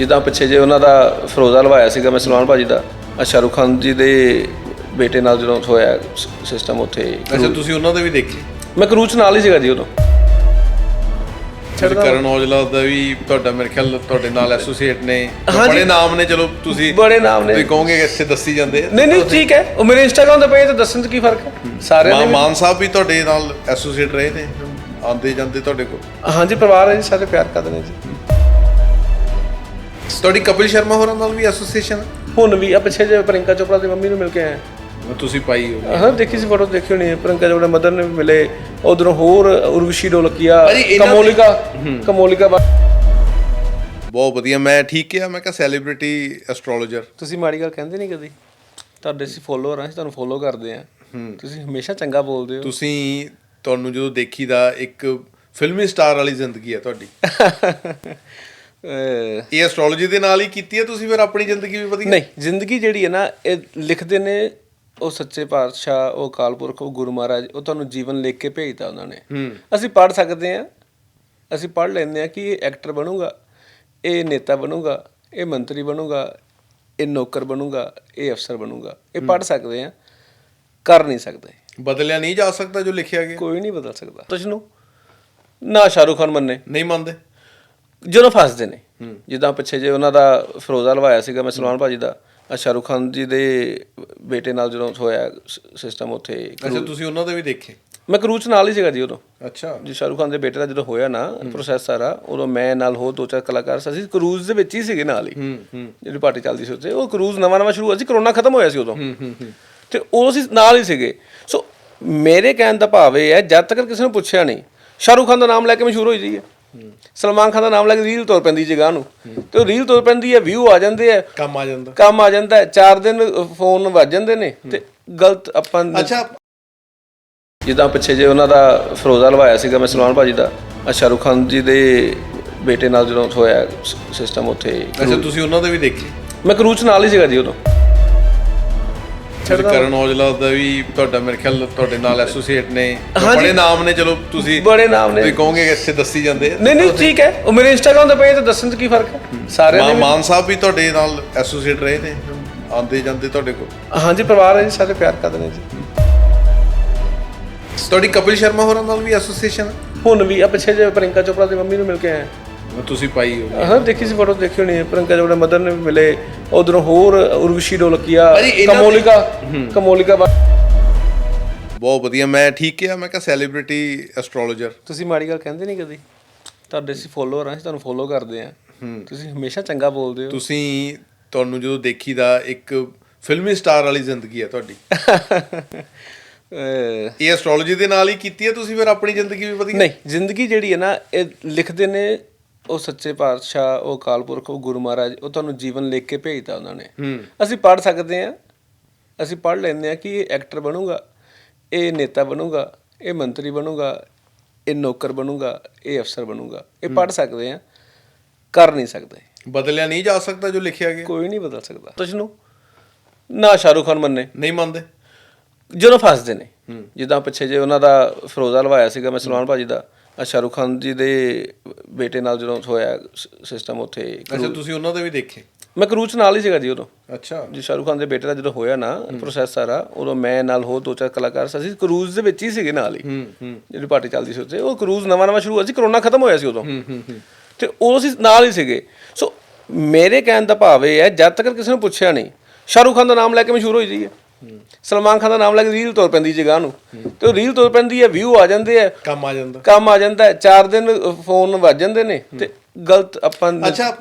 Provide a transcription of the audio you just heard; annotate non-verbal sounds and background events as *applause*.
ਜਿੱਦਾਂ ਪਿੱਛੇ ਜੇ ਉਹਨਾਂ ਦਾ ਫਰੋਜ਼ਾ ਲਵਾਇਆ ਸੀਗਾ ਮੈਂ ਸਲਮਾਨ ਭਾਜੀ ਦਾ ਆਹ ਸ਼ਾਹਰੁਖ ਖਾਨ ਜੀ ਦੇ ਬੇਟੇ ਨਾਲ ਜਦੋਂ ਹੋਇਆ ਸਿਸਟਮ ਉੱਥੇ ਅੱਛਾ ਤੁਸੀਂ ਉਹਨਾਂ ਦੇ ਵੀ ਦੇਖੇ? ਮੈਂ ਕਰੂਚ ਨਾਲ ਹੀ ਸੀਗਾ ਜੀ ਉਦੋਂ। ਫਿਰ ਕਰਨ ਔਜਲਾ ਦਾ ਵੀ ਤੁਹਾਡਾ ਮੇਰੇ ਖਿਆਲ ਤੁਹਾਡੇ ਨਾਲ ਐਸੋਸੀਏਟ ਨੇ। ਬੜੇ ਨਾਮ ਨੇ ਚਲੋ ਤੁਸੀਂ ਬੜੇ ਨਾਮ ਨੇ। ਤੁਸੀਂ ਕਹੋਗੇ ਕਿ ਇੱਥੇ ਦੱਸੀ ਜਾਂਦੇ। ਨਹੀਂ ਨਹੀਂ ਠੀਕ ਹੈ। ਉਹ ਮੇਰੇ ਇੰਸਟਾਗ੍ਰam ਤੇ ਪਏ ਤਾਂ ਦੱਸਣ 'ਚ ਕੀ ਫ਼ਰਕ ਹੈ? ਸਾਰਿਆਂ ਮਾਨ ਨੇ ਮਾਨ ਸਾਹਿਬ ਵੀ ਤੁਹਾਡੇ ਨਾਲ ਐਸੋਸੀਏਟ ਰਹੇ ਨੇ ਆਉਂਦੇ ਜਾਂਦੇ ਤੁਹਾਡੇ ਕੋਲ? ਹਾਂਜੀ ਪਰਿਵਾਰ ਹੈ ਜੀ ਸਾਰੇ ਪਿਆਰ ਕਰਦੇ ਨੇ ਜੀ। ਤੁਹਾਡੀ ਕਪਿਲ ਸ਼ਰਮਾ ਹੋਰਾਂ ਨਾਲ ਵੀ ਐਸੋਸੀਏਸ਼ਨ ਹੁਣ ਵੀ ਆ ਪਿੱਛੇ ਜੇ ਪ੍ਰਿੰਕਾ ਚੋਪੜਾ ਦੀ ਮੰਮੀ ਨੂੰ ਮਿਲ ਕੇ ਆਏ ਤੁਸੀਂ ਪਾਈ ਹੋ। ਹਾਂ ਦੇਖੀ ਸੀ ਫੋਟੋ ਦੇਖੀ ਹੋਣੀ ਹੈ। ਪ੍ਰਿੰਕਾ ਚੋਪੜਾ ਮਦਰ ਨੇ ਵੀ ਮਿਲੇ। ਉਧਰੋਂ ਹੋਰ ਉਰਵਸ਼ੀ ਢੋਲਕੀਆ ਭਾਜੀ, ਇਹਨਾਂ ਦੀ- ਕਮੋਲਿਕਾ ਕਮੋਲਿਕਾ ਬਾ- ਬਹੁਤ ਵਧੀਆ ਮੈਂ ਠੀਕ ਕਿਹਾ ਮੈਂ ਕਿਹਾ ਸੈਲੀਬ੍ਰਿਟੀ ਐਸਟ੍ਰੋਲੋਜਰ ਤੁਸੀਂ ਮਾੜੀ ਗੱਲ ਕਹਿੰਦੇ ਨਹੀਂ ਕਦੀ? ਤੁਹਾਡੇ ਅਸੀਂ ਫੋਲੋਅਰ ਆ ਅਸੀਂ ਤੁਹਾਨੂੰ ਫੋਲੋ ਕਰਦੇ ਆ ਤੁਸੀਂ ਹਮੇਸ਼ਾ ਚੰਗਾ ਬੋਲਦੇ ਹੋ। ਤੁਸੀਂ ਤੁਹਾਨੂੰ ਜਦੋਂ ਦੇਖੀਦਾ ਇੱਕ ਫਿਲਮੀ ਸਟਾਰ ਵਾਲੀ ਜ਼ਿੰਦਗੀ ਹੈ ਤੁਹਾਡੀ। *laughs* ਇਹ ਐਸਟ੍ਰੋਲੋਜੀ ਦੇ ਨਾਲ ਹੀ ਕੀਤੀ ਹੈ ਤੁਸੀਂ ਫਿਰ ਆਪਣੀ ਜ਼ਿੰਦਗੀ ਵੀ ਵਧੀਆ? ਨਹੀਂ ਜ਼ਿੰਦਗੀ ਜਿਹੜੀ ਹੈ ਨਾ ਇਹ ਲਿਖਦੇ ਨੇ ਉਹ ਸੱਚੇ ਪਾਤਸ਼ਾਹ ਉਹ ਅਕਾਲ ਪੁਰਖ ਉਹ ਗੁਰੂ ਮਹਾਰਾਜ ਉਹ ਤੁਹਾਨੂੰ ਜੀਵਨ ਲਿਖ ਕੇ ਭੇਜਦਾ ਉਹਨਾਂ ਨੇ। ਅਸੀਂ ਪੜ੍ਹ ਸਕਦੇ ਆ ਅਸੀਂ ਪੜ੍ਹ ਲੈਂਦੇ ਆ ਕਿ ਇਹ ਐਕਟਰ ਬਣੂਗਾ ਇਹ ਨੇਤਾ ਬਣੂਗਾ ਇਹ ਮੰਤਰੀ ਬਣੂਗਾ ਇਹ ਨੌਕਰ ਬਣੂਗਾ ਇਹ ਅਫਸਰ ਬਣੂਗਾ। ਇਹ ਪੜ੍ਹ ਸਕਦੇ ਆ ਕਰ ਨਹੀਂ ਸਕਦੇ। ਬਦਲਿਆ ਨਹੀਂ ਜਾ ਸਕਦਾ ਜੋ ਲਿਖਿਆ ਗਿਆ। ਕੋਈ ਨਹੀਂ ਬਦਲ ਸਕਦਾ। ਤੁਝ ਨੂੰ? ਨਾ ਸ਼ਾਹਰੁਖ ਖਾਨ ਮੰਨੇ। ਨਹੀਂ ਮੰਨਦੇ? ਜਦੋਂ ਫਸਦੇ ਨੇ। ਜਿੱਦਾਂ ਪਿੱਛੇ ਜੇ ਉਹਨਾਂ ਦਾ ਫਰੋਜ਼ਾ ਲਵਾਇਆ ਸੀਗਾ ਮੈਂ ਸਲਮਾਨ ਭਾਜੀ ਦਾ ਸ਼ਾਹਰੁਖ ਖਾਨ ਜੀ ਦੇ ਬੇਟੇ ਨਾਲ ਜਦੋਂ ਹੋਇਆ ਸਿਸਟਮ ਉੱਥੇ ਅੱਛਾ ਤੁਸੀਂ ਉਹਨਾਂ ਦੇ ਵੀ ਦੇਖੇ? ਮੈਂ ਕਰੂਚ ਨਾਲ ਹੀ ਸੀਗਾ ਜੀ ਉਦੋਂ। ਅੱਛਾ। ਜੀ ਸ਼ਾਹਰੁਖ ਖਾਨ ਦੇ ਬੇਟੇ ਦਾ ਜਦੋਂ ਹੋਇਆ ਨਾ ਪ੍ਰੋਸੈਸ ਸਾਰਾ ਉਦੋਂ ਮੈਂ ਨਾਲ ਹੋਰ ਦੋ ਚਾਰ ਕਲਾਕਾਰ ਸੀ ਕਰੂਜ਼ ਦੇ ਵਿੱਚ ਹੀ ਸੀਗੇ ਨਾਲ ਹੀ। ਜਿਹੜੀ ਪਾਰਟੀ ਚੱਲਦੀ ਸੀ ਉੱਥੇ ਉਹ ਕਰੂਜ਼ ਨਵਾਂ ਨਵਾਂ ਸ਼ੁਰੂ ਹੋਇਆ ਸੀ ਕਰੋਨਾ ਖਤਮ ਹੋਇਆ ਸੀ ਉਦੋਂ। ਤੇ ਉਦੋਂ ਅਸੀਂ ਨਾਲ ਹੀ ਸੀਗੇ। ਸੋ ਮੇਰੇ ਕਹਿਣ ਦਾ ਭਾਵ ਇਹ ਹੈ ਜਦ ਤੱਕ ਕਿਸੇ ਨੂੰ ਪੁੱਛਿਆ ਨਹੀਂ ਸ਼ਾਹਰੁਖ ਖਾਨ ਦਾ ਨਾਮ ਲੈ ਕੇ ਮਸ਼ਹੂਰ ਹੋਈ ਜੀ ਹੈ। ਸਲਮਾਨ ਖਾਨ ਦਾ ਨਾਮ ਲੈ ਕੇ ਰੀਲ ਤੁਰ ਪੈਂਦੀ ਜਗ੍ਹਾ ਨੂੰ। ਤੇ ਉਹ ਰੀਲ ਤੁਰ ਪੈਂਦੀ ਹੈ ਵਿਊ ਆ ਜਾਂਦੇ ਆ। ਕੰਮ ਆ ਜਾਂਦਾ। ਕੰਮ ਆ ਜਾਂਦਾ ਚਾਰ ਦਿਨ ਫੋਨ ਵੱਜ ਜਾਂਦੇ ਨੇ ਤੇ ਗਲਤ ਆਪਾਂ ਅੱਛਾ। ਜਿੱਦਾਂ ਪਿੱਛੇ ਜੇ ਉਹਨਾਂ ਦਾ ਫਰੋਜ਼ਾ ਲਵਾਇਆ ਸੀਗਾ ਮੈਂ ਸਲਮਾਨ ਭਾਜੀ ਦਾ। ਸ਼ਾਹਰੁਖ ਖਾਨ ਜੀ ਦੇ ਬੇਟੇ ਨਾਲ ਜਦੋਂ ਹੋਇਆ ਸਿਸਟਮ ਉੱਥੇ ਅੱਛਾ ਤੁਸੀਂ ਉਹਨਾਂ ਦੇ ਵੀ ਦੇਖੇ? ਮੈਂ ਕਰੂਚ ਨਾਲ ਹੀ ਸੀਗਾ ਜੀ ਉਦੋਂ। ਫਿਰ ਕਰਨ ਔਜਲਾ ਦਾ ਵੀ ਤੁਹਾਡਾ ਮੇਰੇ ਖਿਆਲ ਤੁਹਾਡੇ ਨਾਲ ਐਸੋਸੀਏਟ ਨੇ। ਹਾਂਜੀ। ਬੜੇ ਨਾਮ ਨੇ ਚਲੋ ਤੁਸੀਂ ਬੜੇ ਨਾਮ ਨੇ। ਤੁਸੀਂ ਕਹੋਗੇ ਕਿ ਇੱਥੇ ਦੱਸੀ ਜਾਂਦੇ ਆ। ਨਹੀਂ ਨਹੀਂ ਠੀਕ ਹੈ। ਉਹ ਮੇਰੇ ਇੰਸਟਾਗ੍ਰam ਤੇ ਪਏ ਤਾਂ ਦੱਸਣ 'ਚ ਕੀ ਫ਼ਰਕ ਹੈ? ਸਾਰਿਆਂ ਮਾਨ ਨੇ ਮਾਨ ਸਾਹਿਬ ਵੀ ਤੁਹਾਡੇ ਨਾਲ ਐਸੋਸੀਏਟ ਰਹੇ ਨੇ। ਆਉਂਦੇ ਜਾਂਦੇ ਤੁਹਾਡੇ ਕੋਲ। ਹਾਂਜੀ ਪਰਿਵਾਰ ਹੈ ਜੀ ਸਾਰੇ ਪਿਆਰ ਕਰਦੇ ਨੇ ਜੀ। ਤੁਹਾਡੀ ਕਪਿਲ ਸ਼ਰਮਾ ਹੋਰਾਂ ਨਾਲ ਵੀ ਐਸੋਸੀਏਸ਼ਨ ਹੁਣ ਵੀ ਆ ਪਿੱਛੇ ਜੇ ਪ੍ਰਿੰਕਾ ਚੋਪੜਾ ਦੀ ਮੰਮੀ ਨੂੰ ਮਿਲ ਕੇ ਆਏ ਤੁਸੀਂ ਪਾਈ ਹੋ। ਹਾਂ ਦੇਖੀ ਸੀ ਫੋਟੋ ਦੇਖੀ ਹੋਣੀ ਹੈ। ਪ੍ਰਿੰਕਾ ਮਦਰ ਨੇ ਵੀ ਮਿਲੇ। ਉਧਰੋਂ ਹੋਰ ਉਰਵਸ਼ੀ ਢੋਲਕੀਆ ਭਾਜੀ, ਇਹਨਾਂ ਦੀ- ਕਮੋਲਿਕਾ ਕਮੋਲਿਕਾ ਬਾ- ਬਹੁਤ ਵਧੀਆ ਮੈਂ ਠੀਕ ਕਿਹਾ ਮੈਂ ਕਿਹਾ ਸੈਲੀਬ੍ਰਿਟੀ ਐਸਟ੍ਰੋਲੋਜਰ ਤੁਸੀਂ ਮਾੜੀ ਗੱਲ ਕਹਿੰਦੇ ਨਹੀਂ ਕਦੀ? ਤੁਹਾਡੇ ਅਸੀਂ ਫੋਲੋਅਰ ਆ ਅਸੀਂ ਤੁਹਾਨੂੰ ਫੋਲੋ ਕਰਦੇ ਆ ਤੁਸੀਂ ਹਮੇਸ਼ਾ ਚੰਗਾ ਬੋਲਦੇ ਹੋ। ਤੁਸੀਂ ਤੁਹਾਨੂੰ ਜਦੋਂ ਦੇਖੀਦਾ ਇੱਕ ਫਿਲਮੀ ਸਟਾਰ ਵਾਲੀ ਜ਼ਿੰਦਗੀ ਹੈ ਤੁਹਾਡੀ। *laughs* ਅਹ, ਇਹ ਐਸਟ੍ਰੋਲੋਜੀ ਦੇ ਨਾਲ ਹੀ ਕੀਤੀ ਹੈ ਤੁਸੀਂ ਫਿਰ ਆਪਣੀ ਜ਼ਿੰਦਗੀ ਵੀ ਵਧੀਆ? ਨਹੀਂ ਜ਼ਿੰਦਗੀ ਜਿਹੜੀ ਹੈ ਨਾ ਇਹ ਲਿਖਦੇ ਨੇ ਉਹ ਸੱਚੇ ਪਾਤਸ਼ਾਹ ਉਹ ਅਕਾਲ ਪੁਰਖ ਉਹ ਗੁਰੂ ਮਹਾਰਾਜ ਉਹ ਤੁਹਾਨੂੰ ਜੀਵਨ ਲਿਖ ਕੇ ਭੇਜਦਾ ਉਹਨਾਂ ਨੇ। ਅਸੀਂ ਪੜ੍ਹ ਸਕਦੇ ਆ ਅਸੀਂ ਪੜ੍ਹ ਲੈਂਦੇ ਆ ਕਿ ਇਹ ਐਕਟਰ ਬਣੂਗਾ ਇਹ ਨੇਤਾ ਬਣੂਗਾ ਇਹ ਮੰਤਰੀ ਬਣੂਗਾ ਇਹ ਨੌਕਰ ਬਣੂਗਾ ਇਹ ਅਫਸਰ ਬਣੂਗਾ। ਇਹ ਪੜ੍ਹ ਸਕਦੇ ਆ ਕਰ ਨਹੀਂ ਸਕਦੇ। ਬਦਲਿਆ ਨਹੀਂ ਜਾ ਸਕਦਾ ਜੋ ਲਿਖਿਆ ਗਿਆ। ਕੋਈ ਨਹੀਂ ਬਦਲ ਸਕਦਾ। ਤੁਝ ਨੂੰ ਨਾ ਸ਼ਾਹਰੁਖ ਖਾਨ ਮੰਨੇ। ਨਹੀਂ ਮੰਨਦੇ। ਜਦੋਂ ਫਸਦੇ ਨੇ। ਜਿੱਦਾਂ ਪਿੱਛੇ ਜੇ ਉਹਨਾਂ ਦਾ ਫਰੋਜ਼ਾ ਲਵਾਇਆ ਸੀਗਾ ਮੈਂ ਸਲਮਾਨ ਭਾਜੀ ਦਾ ਸ਼ਾਹਰੁਖ ਖਾਨ ਜੀ ਦੇ ਬੇਟੇ ਨਾਲ ਜਦੋਂ ਹੋਇਆ ਸਿਸਟਮ ਉੱਥੇ ਅੱਛਾ ਤੁਸੀਂ ਉਹਨਾਂ ਦੇ ਵੀ ਦੇਖੇ? ਮੈਂ ਕਰੂਚ ਨਾਲ ਹੀ ਸੀਗਾ ਜੀ ਉਦੋਂ। ਅੱਛਾ। ਜੀ ਸ਼ਾਹਰੁਖ ਖਾਨ ਦੇ ਬੇਟੇ ਦਾ ਜਦੋਂ ਹੋਇਆ ਨਾ ਪ੍ਰੋਸੈਸ ਸਾਰਾ ਉਦੋਂ ਮੈਂ ਨਾਲ ਹੋਰ ਦੋ ਚਾਰ ਕਲਾਕਾਰ ਸੀ ਕਰੂਜ਼ ਦੇ ਵਿੱਚ ਹੀ ਸੀਗੇ ਨਾਲ ਹੀ। ਜਿਹੜੀ ਪਾਰਟੀ ਚੱਲਦੀ ਸੀ ਉੱਥੇ ਉਹ ਕਰੂਜ਼ ਨਵਾਂ ਨਵਾਂ ਸ਼ੁਰੂ ਹੋਇਆ ਸੀ ਕਰੋਨਾ ਖਤਮ ਹੋਇਆ ਸੀ ਉਦੋਂ। ਤੇ ਉਦੋਂ ਅਸੀਂ ਨਾਲ ਹੀ ਸੀਗੇ। ਸੋ ਮੇਰੇ ਕਹਿਣ ਦਾ ਭਾਵ ਇਹ ਹੈ ਜਦ ਤੱਕ ਕਿਸੇ ਨੂੰ ਪੁੱਛਿਆ ਨਹੀਂ ਸ਼ਾਹਰੁਖ ਖਾਨ ਦਾ ਨਾਮ ਲੈ ਕੇ ਮਸ਼ਹੂਰ ਹੋਈ ਜੀ ਹੈ। ਸਲਮਾਨ ਖਾਨ ਦਾ ਨਾਮ ਲੈ ਕੇ ਰੀਲ ਤੁਰ ਪੈਂਦੀ ਜਗ੍ਹਾ ਨੂੰ। ਤੇ ਉਹ ਰੀਲ ਤੁਰ ਪੈਂਦੀ ਹੈ ਵਿਊ ਆ ਜਾਂਦੇ ਆ ਕੰਮ ਆ ਜਾਂਦਾ। ਕੰਮ ਆ ਜਾਂਦਾ ਚਾਰ ਦਿਨ ਫੋਨ ਵੱਜ ਜਾਂਦੇ ਨੇ ਤੇ ਗਲਤ ਆਪਾਂ ਅੱਛਾ